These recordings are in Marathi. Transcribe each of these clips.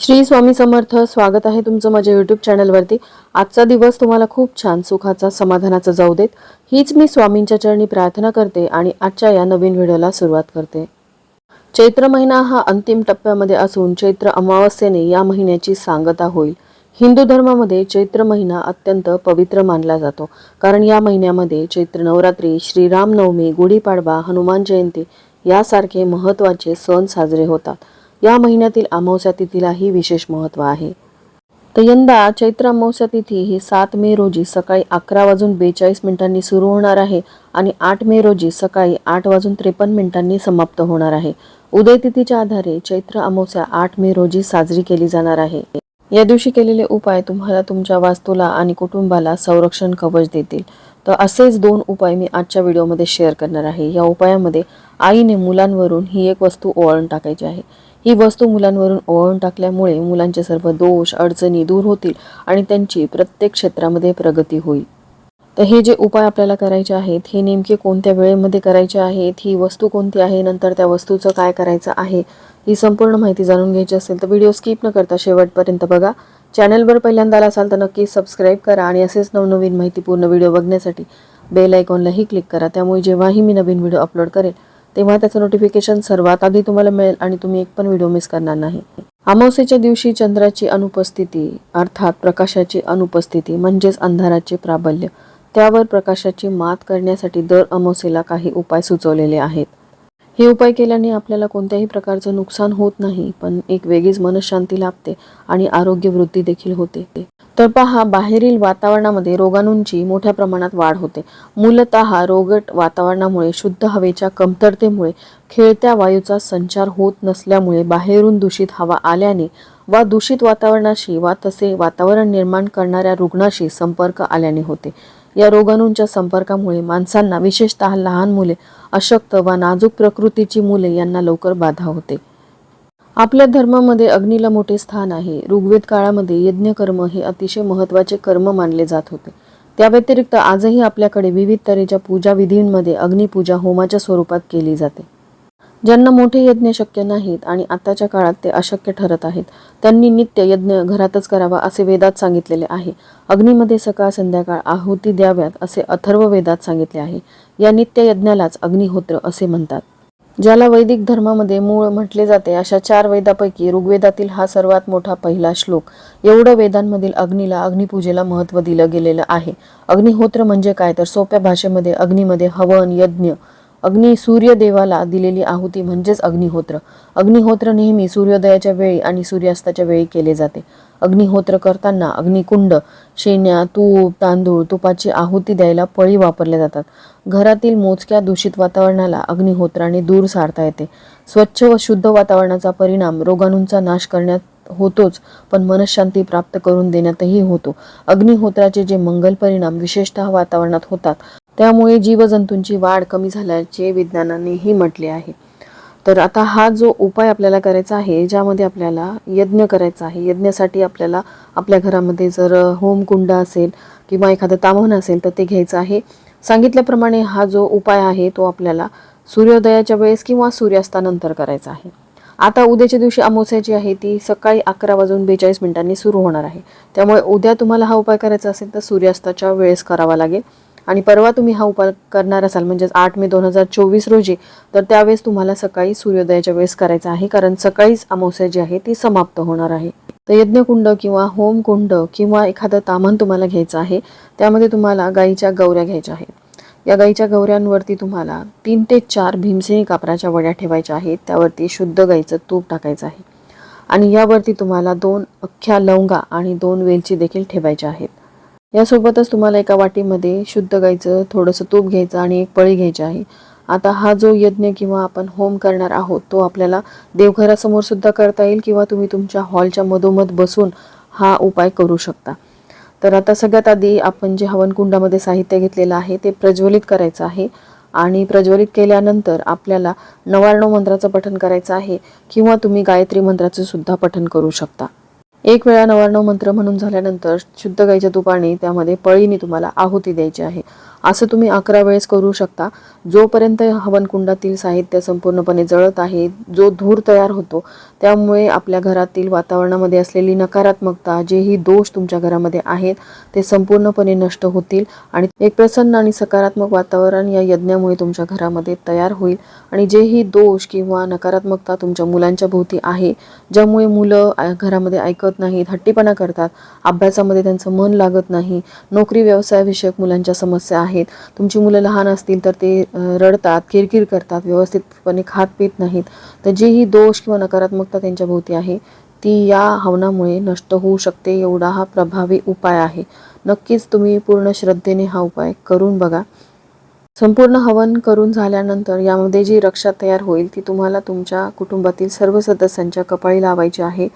श्री स्वामी समर्थ स्वागत आहे तुमचं माझ्या यूट्यूब चॅनलवरती आजचा दिवस तुम्हाला खूप छान सुखाचा समाधानाचा जाऊ देत. हीच मी स्वामींच्या चरणी प्रार्थना करते आणि आजच्या या नवीन व्हिडिओला सुरुवात करते. चैत्र महिना हा अंतिम टप्प्यामध्ये असून चैत्र अमावस्येने या महिन्याची सांगता होईल. हिंदू धर्मामध्ये चैत्र महिना अत्यंत पवित्र मानला जातो. कारण या महिन्यामध्ये चैत्र नवरात्री श्रीरामनवमी गुढीपाडवा हनुमान जयंती यासारखे महत्त्वाचे सण साजरे होतात. या महिन्यातील अमावस्या तिथीलाही विशेष महत्त्व आहे. तर यंदा चैत्र अमावस्या तिथी ही सात मे रोजी सकाळी अकरा वाजून बेचाळीस मिनिटांनी सुरू होणार आहे आणि आठ मे रोजी सकाळी आठ वाजून त्रेपन्न मिनिटांनी समाप्त होणार आहे. उदय तिथीच्या आधारे चैत्र अमावस्या आठ मे रोजी साजरी केली जाणार आहे. या दिवशी केलेले उपाय तुम्हाला तुमच्या वास्तूला आणि कुटुंबाला संरक्षण कवच देतील. तर असेच दोन उपाय मी आजच्या व्हिडिओमध्ये शेअर करणार आहे. या उपायामध्ये आईने मुलांवरून ही एक वस्तू ओवाळून टाकायची आहे. ही वस्तू मुलांवरून ओवाळून टाकल्यामुळे मुलांचे सर्व दोष अडचणी दूर होतील आणि त्यांची प्रत्येक क्षेत्रामध्ये प्रगती होईल. तर हे जे उपाय आपल्याला करायचे आहेत हे नेमके कोणत्या वेळेमध्ये करायचे आहेत ही वस्तू कोणती आहे नंतर त्या वस्तूचं काय करायचं आहे ही संपूर्ण माहिती जाणून घ्यायची असेल तर व्हिडिओ स्किप न करता शेवटपर्यंत बघा. चॅनलवर पहिल्यांदा असाल तर नक्की सबस्क्राईब करा आणि असेच नवनवीन माहितीपूर्ण व्हिडिओ बघण्यासाठी बेल आयकॉनलाही क्लिक करा. त्यामुळे जेव्हाही मी नवीन व्हिडिओ अपलोड करेल तेव्हा त्याचं नोटिफिकेशन सर्वात आधी तुम्हाला मिळेल आणि तुम्ही एक पण व्हिडिओ मिस करणार नाही. अमावस्येच्या दिवशी चंद्राची अनुपस्थिती अर्थात प्रकाशाची अनुपस्थिती म्हणजेच अंधाराचे प्राबल्य त्यावर प्रकाशाची मात करण्यासाठी दर अमावस्येला काही उपाय सुचवलेले आहेत. हे उपाय केल्याने आपल्याला कोणत्याही प्रकारचं नुकसान होत नाही पण एक वेगळीच मनशांती लाभते आणि आरोग्य वृद्धी देखील होते. तर पहा बाहेरील वातावरणामध्ये रोगाणूंची मोठ्या प्रमाणात वाढ होते. मूलतः रोगट वातावरणामुळे शुद्ध हवेच्या कमतरतेमुळे खेळत्या वायूचा संचार होत नसल्यामुळे बाहेरून दूषित हवा आल्याने वा दूषित वातावरणाशी वा तसे वातावरण निर्माण करणाऱ्या रुग्णाशी संपर्क आल्याने होते. या रोगाणूंच्या संपर्कामुळे माणसांना विशेषतः लहान मुले अशक्त व नाजूक प्रकृतीची मुले यांना लवकर बाधा होते. आपल्या धर्मामध्ये अग्नीला मोठे स्थान आहे. ऋग्वेद काळामध्ये यज्ञकर्म हे अतिशय महत्त्वाचे कर्म मानले जात होते. त्या व्यतिरिक्त आजही आपल्याकडे विविध तऱ्हेच्या पूजा विधींमध्ये अग्निपूजा होमाच्या स्वरूपात केली जाते. ज्यांना मोठे यज्ञ शक्य नाहीत आणि आताच्या काळात ते अशक्य ठरत आहेत त्यांनी नित्य यज्ञ घरातच करावा असे वेदात सांगितलेले आहे. अग्नीमध्ये सकाळ संध्याकाळ आहुती द्याव्यात असे अथर्व वेदात सांगितले आहे. या नित्य यज्ञालाच अग्निहोत्र असे म्हणतात. ज्याला वैदिक धर्मामध्ये मूळ म्हटले जाते अशा चार वेदापैकी ऋग्वेदातील हा सर्वात मोठा पहिला श्लोक. एवढं वेदांमधील अग्नीला अग्निपूजेला महत्त्व दिलं गेलेलं आहे. अग्निहोत्र म्हणजे काय? तर सोप्या भाषेमध्ये अग्नीमध्ये हवन यज्ञ अग्नी सूर्यदेवाला दिलेली आहुती म्हणजेच अग्निहोत्र. अग्निहोत्र नेहमी सूर्योदयाच्या वेळी आणि सूर्यास्ताच्या वेळी केले जाते. अग्निहोत्र करताना अग्निकुंड शेण्या तूप तांदूळ तुपाची आहुती द्यायला पळी वापरल्या जातात. घरातील मोजक्या दूषित वातावरणाला अग्निहोत्राने दूर सारता येते. स्वच्छ व शुद्ध वातावरणाचा परिणाम रोगाणूंचा नाश करण्यात होतोच पण मनशांती प्राप्त करून देण्यातही होतो. अग्निहोत्राचे जे मंगल परिणाम विशेषतः वातावरणात होतात त्यामुळे जीवजंतूंची वाढ कमी झाल्याचे विज्ञानानेही म्हटले आहे. तर आता हा जो उपाय आपल्याला करायचा आहे ज्यामध्ये आपल्याला यज्ञ करायचा आहे यज्ञासाठी आपल्याला आपल्या घरामध्ये जर होमकुंड असेल किंवा एखादं तामहन असेल तर ते घ्यायचं आहे. सांगितल्याप्रमाणे हा जो उपाय आहे तो आपल्याला सूर्योदयाच्या वेळेस किंवा सूर्यास्तानंतर करायचा आहे. आता उद्याच्या दिवशी अमावस्याची आहे ती सकाळी अकरा वाजून बेचाळीस मिनिटांनी सुरू होणार आहे. त्यामुळे उद्या तुम्हाला हा उपाय करायचा असेल तर सूर्यास्ताच्या वेळेस करावा लागेल. आणि परवा तुम्ही हा उपाय करणार असाल म्हणजेच आठ मे दोन हजार चोवीस रोजी तर त्यावेळेस तुम्हाला सकाळी सूर्योदयाच्या वेळेस करायचा आहे कारण सकाळीच अमावस्या जी आहे ती समाप्त होणार आहे. तर यज्ञकुंड किंवा होमकुंड किंवा एखादं तामण तुम्हाला घ्यायचं आहे त्यामध्ये तुम्हाला गाईच्या गौऱ्या घ्यायच्या आहेत. या गाईच्या गौऱ्यांवरती तुम्हाला तीन ते चार भीमसेनी कापराच्या वड्या ठेवायच्या आहेत त्यावरती शुद्ध गाईचं तूप टाकायचं आहे. आणि यावरती तुम्हाला दोन अख्ख्या लवंगा आणि दोन वेलची देखील ठेवायच्या आहेत. यासोबतच तुम्हाला एका वाटीमध्ये शुद्ध गायचं थोडंसं तूप घ्यायचं आणि एक पळी घ्यायची आहे. आता हा जो यज्ञ किंवा आपण होम करणार आहोत तो आपल्याला देवघरासमोर सुद्धा करता येईल किंवा तुम्ही तुमच्या हॉलच्या मधोमध बसून हा उपाय करू शकता. तर आता सगळ्यात आधी आपण जे हवनकुंडामध्ये साहित्य घेतलेलं आहे ते प्रज्वलित करायचं आहे. आणि प्रज्वलित केल्यानंतर आपल्याला नवार्णव मंत्राचं पठण करायचं आहे किंवा तुम्ही गायत्री मंत्राचं सुद्धा पठण करू शकता. एक वेळा नवारणव मंत्र म्हणून झाल्यानंतर शुद्ध गाईच्या तुपाने त्यामध्ये पळीने तुम्हाला आहुती द्यायची आहे. असं तुम्ही अकरा वेळेस करू शकता. जोपर्यंत हवनकुंडातील साहित्य संपूर्णपणे जळत आहे जो धूर तयार होतो त्यामुळे आपल्या घरातील वातावरणामध्ये असलेली नकारात्मकता जेही दोष तुमच्या घरामध्ये आहेत ते संपूर्णपणे नष्ट होतील आणि एक प्रसन्न आणि सकारात्मक वातावरण या यज्ञामुळे तुमच्या घरामध्ये तयार होईल आणि जेही दोष किंवा नकारात्मकता तुमच्या मुलांच्या भोवती आहे ज्यामुळे मुलं घरामध्ये ऐकत नाहीत हट्टीपणा करतात. अभ्यासामध्ये त्यांचं मन लागत नाही. नोकरी व्यवसायाविषयक मुलांच्या समस्या आहेत. तुमची मुलं लहान असतील तर ते रडतात किरकिर करतात व्यवस्थितपणे खात पित नाहीत. तर जेही दोष किंवा नकारात्मकता त्यांच्याभोवती आहे ती या हवनामुळे नष्ट होऊ शकते एवढा हा प्रभावी उपाय आहे. नक्कीच तुम्ही पूर्ण श्रद्धेने हा उपाय करून बघा. संपूर्ण हवन करून झाल्यानंतर यामध्ये जी रक्षा तयार होईल ती तुम्हाला तुमच्या कुटुंबातील सर्व सदस्यांच्या कपाळी लावायची आहे.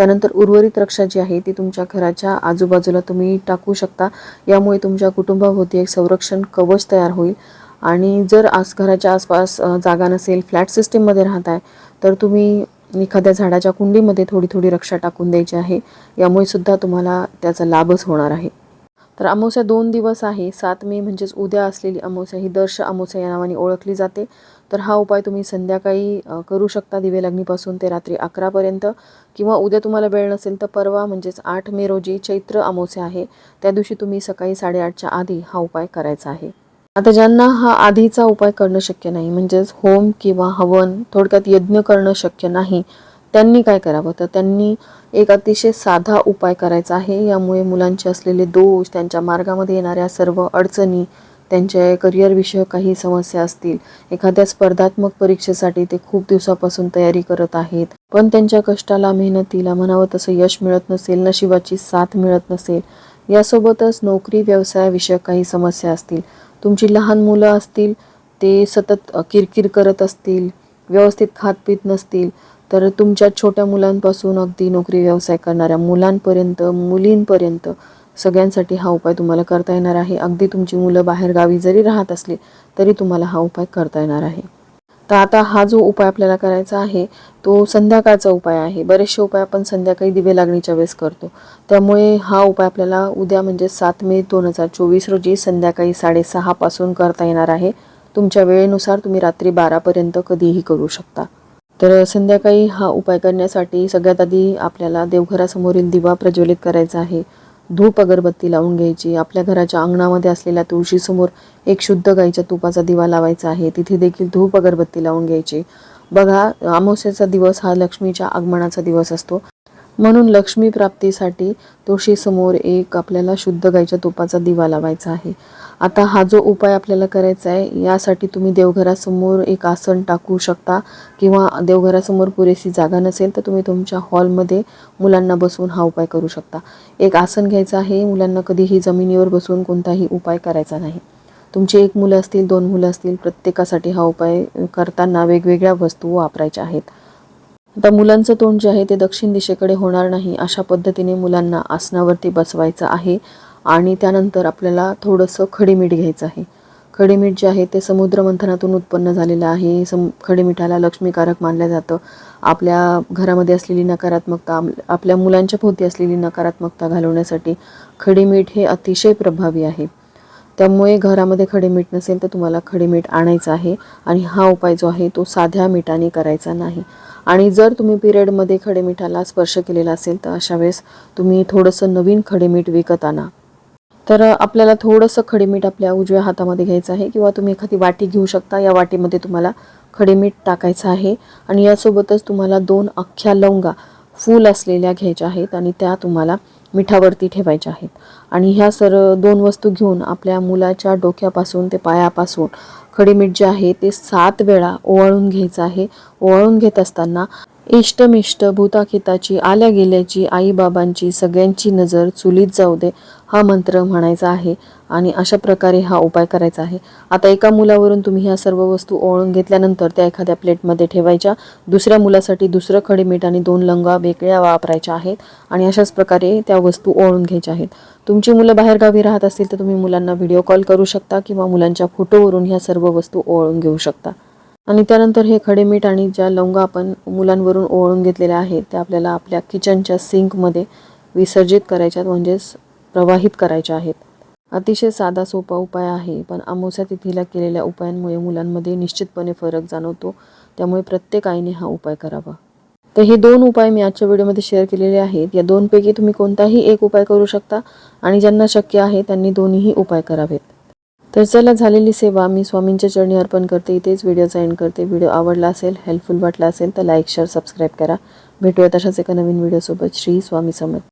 त्यानंतर उर्वरित रक्षा जी आहे ती तुमच्या घराच्या आजूबाजूला तुम्ही टाकू शकता. यामुळे तुमच्या कुटुंबाभोवती एक संरक्षण कवच तयार होईल. आणि जर आज घराच्या आसपास जागा नसेल फ्लॅट सिस्टीममध्ये राहत आहे तर तुम्ही एखाद्या झाडाच्या कुंडीमध्ये थोडी थोडी रक्षा टाकून द्यायची आहे. यामुळे सुद्धा तुम्हाला त्याचा लाभच होणार आहे. तर अमावस्या दोन दिवस आहे. सात मे म्हणजेच उद्या असलेली अमावस्या ही दर्श अमावस्या या नावाने ओळखली जाते. तर हा उपाय तुम्ही संध्याकाळी करू शकता दिवे लागणीपासून ते रात्री अकरापर्यंत. किंवा उद्या तुम्हाला वेळ नसेल तर परवा म्हणजेच आठ मे रोजी चैत्र अमावस्या आहे. त्या दिवशी तुम्ही सकाळी साडेआठच्या आधी हा उपाय करायचा आहे. आता ज्यांना हा आधीचा उपाय करणं शक्य नाही म्हणजेच होम किंवा हवन थोडक्यात यज्ञ करणं शक्य नाही त्यांनी काय करावं? तर त्यांनी एक अतिशय साधा उपाय करायचा आहे. यामुळे मुलांचे असलेले दोष त्यांच्या मार्गामध्ये येणाऱ्या सर्व अडचणी त्यांच्या करिअरविषयक काही समस्या असतील एखाद्या स्पर्धात्मक परीक्षेसाठी ते खूप दिवसापासून तयारी करत आहेत. पण त्यांच्या कष्टाला मेहनतीला म्हणावं तसं यश मिळत नसेल नशिबाची साथ मिळत नसेल यासोबतच नोकरी व्यवसायाविषयक काही समस्या असतील. तुमची लहान मुलं असतील ते सतत किरकिर करत असतील व्यवस्थित खातपीत नसतील तर तुमच्या छोट्या मुलांपासून अगदी नोकरी व्यवसाय करणाऱ्या मुलांपर्यंत मुलींपर्यंत सगळ्यांसाठी हा उपाय तुम्हाला करता येणार आहे. अगदी तुमची मुलं बाहेर गावी जरी राहत असली तरी तुम्हाला हा उपाय करता येणार आहे. तर आता हा जो उपाय आपल्याला करायचा आहे तो संध्याकाळचा उपाय आहे. बरेचसे उपाय आपण संध्याकाळी दिवे लागणीच्या वेळेस करतो. त्यामुळे हा उपाय आपल्याला उद्या म्हणजे सात मे दोन हजार चोवीस रोजी संध्याकाळी साडेसहापासून करता येणार आहे. तुमच्या वेळेनुसार तुम्ही रात्री बारापर्यंत कधीही करू शकता. तर संध्याकाळी हा उपाय करण्यासाठी सगळ्यात आधी आपल्याला देवघरासमोरील दिवा प्रज्वलित करायचा आहे. धूप अगरबत्ती लावून घ्यायची. आपल्या घराच्या अंगणामध्ये असलेल्या तुळशीसमोर एक शुद्ध गाईच्या तुपाचा दिवा लावायचा आहे. तिथे देखील धूप अगरबत्ती लावून घ्यायची. बघा अमावस्याचा दिवस हा लक्ष्मीच्या आगमनाचा दिवस असतो. म्हणून लक्ष्मी प्राप्तीसाठी तुळशीसमोर एक आपल्याला शुद्ध गाईच्या तुपाचा दिवा लावायचा आहे. आता हा जो उपाय आपल्याला करायचा आहे यासाठी तुम्ही देवघरासमोर एक आसन टाकू शकता किंवा देवघरासमोर पुरेशी जागा नसेल तर तुम्ही तुमच्या हॉलमध्ये मुलांना बसवून हा उपाय करू शकता. एक आसन घ्यायचं आहे मुलांना कधीही जमिनीवर बसून कोणताही उपाय करायचा नाही. तुमची एक मुलं असतील दोन मुलं असतील प्रत्येकासाठी हा उपाय करताना वेगवेगळ्या वस्तू वापरायच्या आहेत. आता मुलांचं तोंड जे आहे ते दक्षिण दिशेकडे होणार नाही अशा पद्धतीने मुलांना आसनावरती बसवायचं आहे आणि त्यानंतर आपल्याला थोडंसं खडीमीठ घ्यायचं आहे. खडीमीठ जे आहे ते समुद्रमंथनातून उत्पन्न झालेलं आहे. सम खडीमिठाला लक्ष्मीकारक मानलं जातं. आपल्या घरामध्ये असलेली नकारात्मकता आपल्या मुलांच्या भोवती असलेली नकारात्मकता घालवण्यासाठी खडीमीठ हे अतिशय प्रभावी आहे. त्यामुळे घरामध्ये खडे मीठ नसेल तर तुम्हाला खडे मीठ आणायचं आहे. आणि हा उपाय जो आहे तो साध्या मिठाने करायचा नाही. आणि जर तुम्ही पिरियडमध्ये खडे मिठाला स्पर्श केलेला असेल तर अशा वेळेस तुम्ही थोडंसं नवीन खडे मीठ विकत आणा. तर आपल्याला थोडंसं खडे मीठ आपल्या उजव्या हातामध्ये घ्यायचं आहे किंवा तुम्ही एखादी वाटी घेऊ शकता. या वाटीमध्ये तुम्हाला खडे मीठ टाकायचं आहे. आणि यासोबतच तुम्हाला दोन अख्ख्या लवंगा फूल असलेल्या घ्यायच्या आहेत आणि त्या तुम्हाला मिठावरती ठेवायच्या आहेत. आणि ह्या सर्व दोन वस्तू घेऊन आपल्या मुलाच्या डोक्यापासून ते पायापासून खडीमीठ जे आहे ते सात वेळा ओवाळून घ्यायचं आहे. ओवाळून घेत असताना इष्टमिष्ट भूताखिताची आल्या गेल्याची आईबाबांची सगळ्यांची नजर चुलीत जाऊ दे हा मंत्र म्हणायचा आहे आणि अशा प्रकारे हा उपाय करायचा आहे. आता एका मुलावरून तुम्ही ह्या सर्व वस्तू ओळून घेतल्यानंतर त्या एखाद्या प्लेटमध्ये ठेवायच्या. दुसऱ्या मुलासाठी दुसरं खडीमीठ आणि दोन लंगा वेगळ्या वापरायच्या आहेत आणि अशाच प्रकारे त्या वस्तू ओळून घ्यायच्या आहेत. तुमची मुलं बाहेरगावी राहत असतील तर तुम्ही मुलांना व्हिडिओ कॉल करू शकता किंवा मुलांच्या फोटोवरून ह्या सर्व वस्तू ओळून घेऊ शकता. आणि त्यानंतर हे खडे मीठ आणि ज्या लवंगा आपण मुलांवरून ओळून घेतलेल्या आहेत त्या आपल्याला आपल्या किचनच्या सिंकमध्ये विसर्जित करायच्यात म्हणजेच प्रवाहित करायच्या आहेत. अतिशय साधा सोपा उपाय आहे पण अमावस्या तिथीला केलेल्या उपायांमुळे मुलांमध्ये निश्चितपणे फरक जाणवतो. त्यामुळे प्रत्येक आईने हा उपाय करावा. तर हे दोन उपाय मी आजच्या व्हिडिओमध्ये शेअर केलेले आहेत. या दोनपैकी तुम्ही कोणताही एक उपाय करू शकता आणि ज्यांना शक्य आहे त्यांनी दोन्हीही उपाय करावेत. तर चला झालेली सेवा. मी स्वामींच्या चरणी अर्पण करते. इथेच व्हिडिओचा एंड करते. व्हिडिओ आवडला असेल हेल्पफुल वाटला असेल तर लाईक शेअर सबस्क्राईब करा. भेटूया तशाच एका नवीन व्हिडिओसोबत श्री स्वामी समर्थ.